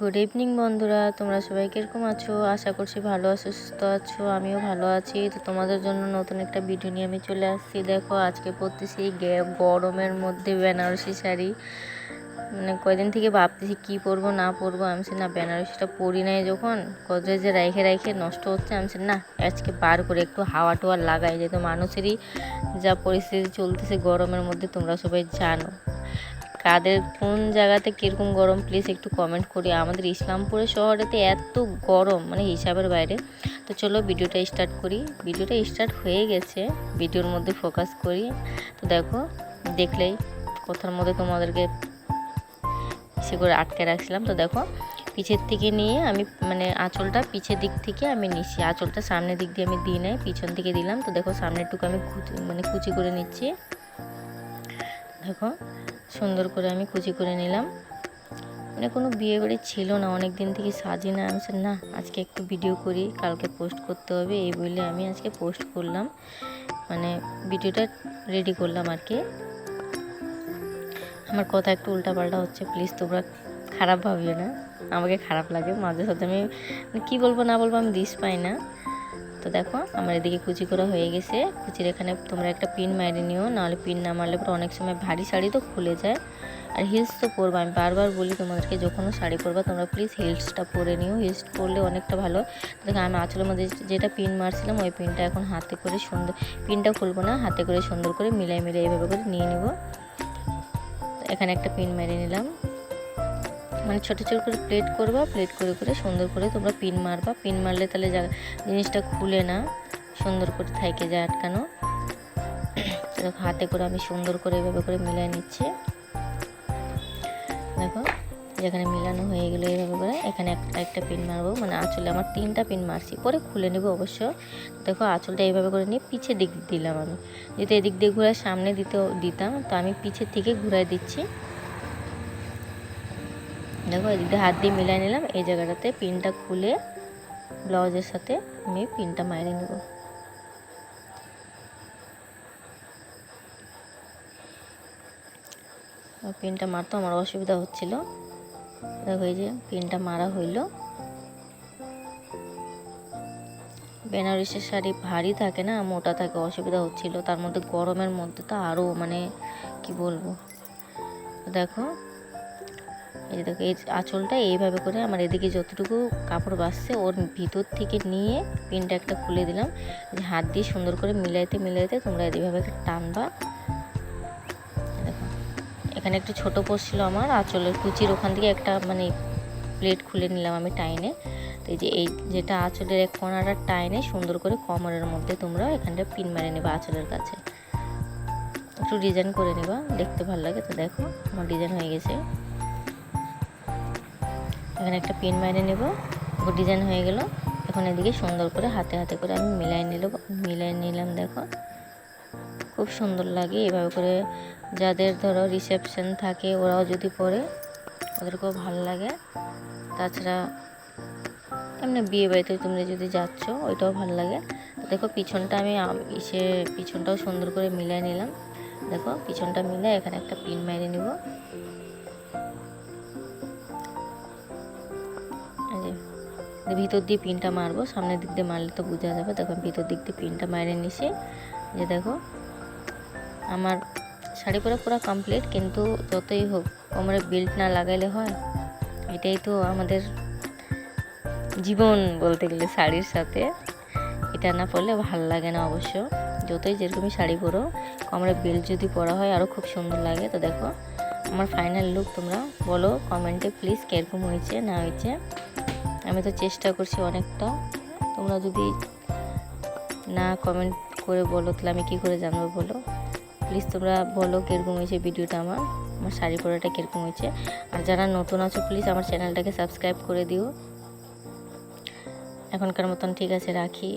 Good evening বন্ধুরা। তোমরা সবাই কীরকম আছো? আশা করছি ভালো আছো, সুস্থ আছো, আমিও ভালো আছি। তো তোমাদের জন্য নতুন একটা ভিডিও নিয়ে আমি চলে আসছি। দেখো, আজকে পরতেছি গরমের মধ্যে বেনারসি শাড়ি। মানে কয়দিন থেকে ভাবতেছি কি পরবো, না পরবো, আমি না, বেনারসিটা পরি নাই যখন। কত যে রাইখে রাইখে নষ্ট হচ্ছে, আমি না, আজকে বার করে একটু হাওয়া টোয়া লাগাই, যেহেতু মানুষেরই যা পরিস্থিতি চলতেছে গরমের মধ্যে, তোমরা সবাই জানো। কাদের কোন জায়গাতে কীরকম গরম প্লিজ একটু কমেন্ট করি আমাদের ইসলামপুরের শহরেতে এত গরম মানে হিসাবের বাইরে। তো চলো ভিডিওটা স্টার্ট করি। ভিডিওটা স্টার্ট হয়ে গেছে। ভিডিওর মধ্যে ফোকাস করি। তো দেখো, দেখলেই কথার মধ্যে তোমাদেরকে সে করে আটকে রাখছিলাম। তো দেখো, পিছের থেকে নিয়ে আমি মানে আঁচলটা পিছের দিক থেকে আমি নিচ্ছি আঁচলটা সামনের দিক দিয়ে আমি দিই নাই, পিছন থেকে দিলাম। তো দেখো, সামনেরটুকু আমি মানে কুচি করে নিচ্ছি। দেখো সুন্দর করে আমি কুচি করে নিলাম। মানে কোনো বিয়ে বাড়ি ছিল না অনেক দিন থেকে সাজি না। আমি না, আজকে একটু ভিডিও করি, কালকে পোস্ট করতে হবে। এই বলে আমি আজকে পোস্ট করলাম। মানে ভিডিওটা রেডি করলাম আর কি। আমার কথা একটু উল্টাপাল্টা হচ্ছে প্লিজ তোমরা খারাপ ভাবিও না। আমাকে খারাপ লাগে, মাঝে সাথে আমি মানে কী বলব না বলব আমি দিস পাই না। তো দেখো, আমার এদিকে কুচি করা হয়ে গেছে। কুচির এখানে তোমরা একটা পিন মারি নিও, নাহলে পিন না মারলে পরে অনেক সময় ভারী শাড়ি তো খুলে যায়। আর হিলস তো পরবো, আমি বারবার বলি তোমাদেরকে যখনও শাড়ি পরবা তোমরা প্লিজ হিলসটা পরে নিও। হিলস পরলে অনেকটা ভালো। দেখো, আমি আঁচলের মধ্যে যেটা পিন মারছিলাম, ওই পিনটা এখন হাতে করে সুন্দর পিনটা খুলবো না, হাতে করে সুন্দর করে মিলাই মিলাই এইভাবে করে নিয়ে নিব। এখানে একটা পিন মেরে নিলাম। মানে ছোটো ছোটো করে প্লেট করবা প্লেট করে করে সুন্দর করে তোমরা পিন মারবা। পিন মারলে তাহলে জিনিসটা খুলে না, সুন্দর করে থাইকে যায় আটকানো। দেখো হাতে করে আমি সুন্দর করে এভাবে করে মিলাই নিচ্ছি। দেখো, যেখানে মিলানো হয়ে গেলো এইভাবে করে, এখানে একটা একটা পিন মারবো। মানে আঁচলে আমার তিনটা পিন মারছি। পরে খুলে নেব অবশ্য। দেখো, আঁচলটা এইভাবে করে নিয়ে পিছের দিক দিলাম আমি। যদি এদিক দিয়ে ঘুরে সামনে দিতে দিতাম, তো আমি পিছের থেকে ঘুরাই দিচ্ছি। দেখো, এদিক হাত দিয়ে মিলাই নিলাম। এই জায়গাটাতে পিনটা খুলে ব্লাউজের সাথে আমি পিনটা মারিয়ে নেব। পিনটা মারতে আমার অসুবিধা হচ্ছিল। দেখো, এই যে পিনটা মারা হইল। বেনারসের শাড়ি ভারী থাকে না, মোটা থাকে, অসুবিধা হচ্ছিল। তার মধ্যে গরমের মধ্যে তো আরও মানে কি বলব? দেখো এই যে দেখো, এই আঁচলটা এইভাবে করে আমার এদিকে যতটুকু কাপড় বাঁচছে ওর ভিতর থেকে নিয়ে পিনটা একটা খুলে দিলাম। যে হাত দিয়ে সুন্দর করে মিলাইতে মিলাইতে তোমরা এইভাবে একটা টানবা দেখো, এখানে একটু ছোট ছিল আমার, আঁচলের কুচির ওখান থেকে একটা মানে প্লেট খুলে নিলাম আমি টাইনে। তো এই যে এই যেটা আঁচলের এক কোনাটা টাইনে সুন্দর করে কমরের মধ্যে তোমরা এখানটা পিন মেরে নেবা আঁচলের কাছে। একটু ডিজাইন করে নেবা, দেখতে ভালো লাগে। তো দেখো, আমার ডিজাইন হয়ে গেছে। এখানে একটা পিন মাইনে নেব। ডিজাইন হয়ে গেল। এখন এদিকে সুন্দর করে হাতে হাতে করে আমি মিলাই নিল মিলাই নিলাম, দেখো। খুব সুন্দর লাগে এভাবে করে। যাদের ধরো রিসেপশন থাকে, ওরাও যদি পরে, ওদেরকেও ভালো লাগে। তাছাড়া এমনি বিয়ে বাড়িতে তুমি যদি যাচ্ছ, ওইটাও ভালো লাগে। দেখো পিছনটা আমি আম- ইসে পিছনটাও সুন্দর করে মিলাই নিলাম। দেখো পিছনটা মিলে এখানে একটা পিন মেরে নিব। ভিতর দিয়ে পিনটা মারবো, সামনের দিক দিয়ে মারলে তো বোঝা যাবে। দেখো ভিতর দিক দিয়ে পিনটা মারে নিছি। যে দেখো, আমার শাড়ি পরা পুরো কমপ্লিট কিন্তু যতই হোক, কোমরে বেল্ট না লাগাইলে হয়, এটাই তো আমাদের জীবন বলতে গেলে শাড়ির সাথে। এটা না পরলে ভালো লাগে না অবশ্য। যতই যেরকমই শাড়ি পরো, কোমরে বেল্ট যদি পরা হয় আরও খুব সুন্দর লাগে। তো দেখো, আমার ফাইনাল লুক তোমরা বলো কমেন্টে প্লিজ কীরকম হয়েছে, না হয়েছে। আমি তো চেষ্টা করছি অনেকটা। তোমরা যদি না কমেন্ট করে বলো, তাহলে আমি কী করে জানব বলো? প্লিজ তোমরা বলো কীরকম হয়েছে ভিডিওটা আমার আমার শাড়ি পরাটা কীরকম হয়েছে। আর যারা নতুন আছো প্লিজ আমার চ্যানেলটাকে সাবস্ক্রাইব করে দিও। এখনকার মতন ঠিক আছে, রাখি।